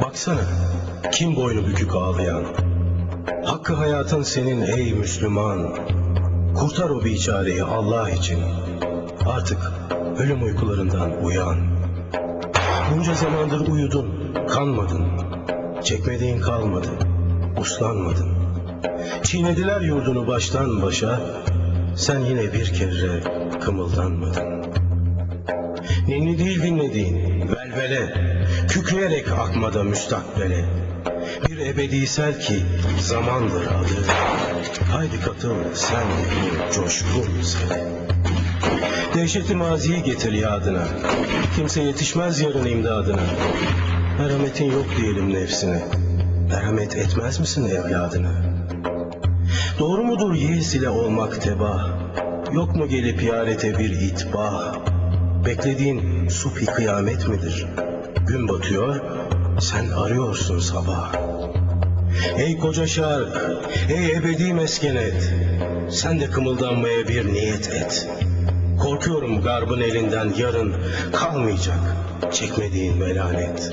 Baksana kim boynu bükük ağlayan. Hakkı hayatın senin ey Müslüman. Kurtar o biçareyi Allah için. Artık ölüm uykularından uyan. Bunca zamandır uyudun, kanmadın. Çekmediğin kalmadı, uslanmadın. Çiğnediler yurdunu baştan başa, sen yine bir kere kımıldanmadın. Ninni değil dinlediğin velvele, kükreyerek akmada müstakbele. Bir ebedi sel ki zamandır adı. Haydi katıl sen bu coşkun sele. Dehşeti maziyi getir yadına. Kimse yetişmez yarın imdadına. Merhametin yok diyelim nefsine. Merhamet etmez misin evladına? Doğru mudur yiğis ile olmak teba? Yok mu gelip yarete bir itbah? Beklediğin subhi kıyamet midir? Gün batıyor, sen arıyorsun sabah. Ey koca şark, ey ebedi meskenet, sen de kımıldanmaya bir niyet et. Korkuyorum garbın elinden yarın kalmayacak çekmediğin melanet.